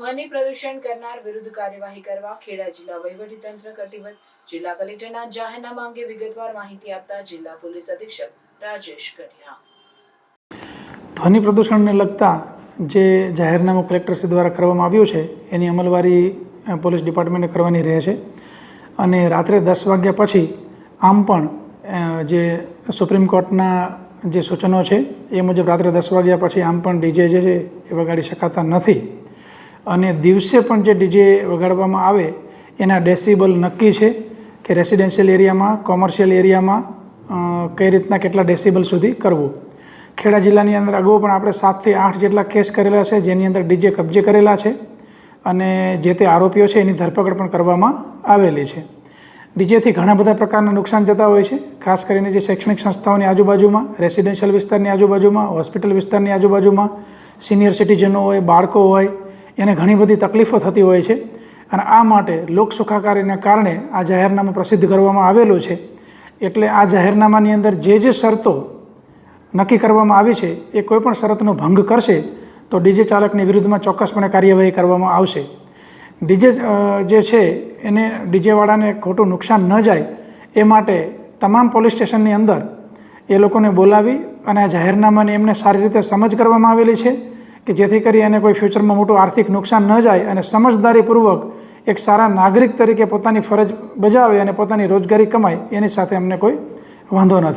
ધ્વનિ પ્રદૂષણ કરનાર વિરુદ્ધ કાર્યવાહી કરવા ખેડા જિલ્લા વહીવટીતંત્ર કટિબદ્ધ. જિલ્લા કલેક્ટરના જાહેરનામા અંગે વિગતવાર માહિતી આપતા જિલ્લા પોલીસ અધિક્ષક રાજેશ કઢિયા. ધ્વનિ પ્રદૂષણને લગતા જે જાહેરનામું કલેક્ટરશ્રી દ્વારા કરવામાં આવ્યું છે, એની અમલવારી પોલીસ ડિપાર્ટમેન્ટે કરવાની રહે છે. અને રાત્રે દસ વાગ્યા પછી આમ પણ જે સુપ્રીમ કોર્ટના જે સૂચનો છે, એ મુજબ રાત્રે દસ વાગ્યા પછી આમ પણ ડીજે જે છે, એ વગાડી શકાતા નથી. અને દિવસે પણ જે ડીજે વગાડવામાં આવે, એના ડેસિબલ નક્કી છે કે રેસિડેન્શિયલ એરિયામાં કોમર્શિયલ એરિયામાં કઈ રીતના કેટલા ડેસિબલ સુધી કરવું. ખેડા જિલ્લાની અંદર અગાઉ પણ આપણે સાતથી આઠ જેટલા કેસ કરેલા છે, જેની અંદર ડીજે કબજે કરેલા છે અને જે તે આરોપીઓ છે એની ધરપકડ પણ કરવામાં આવેલી છે. ડીજેથી ઘણા બધા પ્રકારના નુકસાન જતા હોય છે, ખાસ કરીને જે શૈક્ષણિક સંસ્થાઓની આજુબાજુમાં રેસિડેન્શિયલ વિસ્તારની આજુબાજુમાં હોસ્પિટલ વિસ્તારની આજુબાજુમાં સિનિયર સિટીઝનો હોય, બાળકો હોય એને ઘણી બધી તકલીફો થતી હોય છે અને આ માટે લોક સુખાકારીને કારણે આ જાહેરનામું પ્રસિદ્ધ કરવામાં આવેલું છે. એટલે આ જાહેરનામાની અંદર જે જે શરતો નક્કી કરવામાં આવી છે, એ કોઈપણ શરતનો ભંગ કરશે તો ડીજે ચાલકની વિરુદ્ધમાં ચોક્કસપણે કાર્યવાહી કરવામાં આવશે. ડીજે જે છે, એને ડીજેવાળાને ખોટું નુકસાન ન જાય, એ માટે તમામ પોલીસ સ્ટેશનની અંદર એ લોકોને બોલાવી અને આ જાહેરનામાની એમને સારી રીતે સમજ કરવામાં આવેલી છે. કે જેથી કરી એને કોઈ ફ્યુચરમાં મોટું આર્થિક નુકસાન ન જાય અને સમજદારીપૂર્વક એક સારા નાગરિક તરીકે પોતાની ફરજ બજાવે અને પોતાની રોજગારી કમાય, એની સાથે અમને કોઈ વાંધો નથી.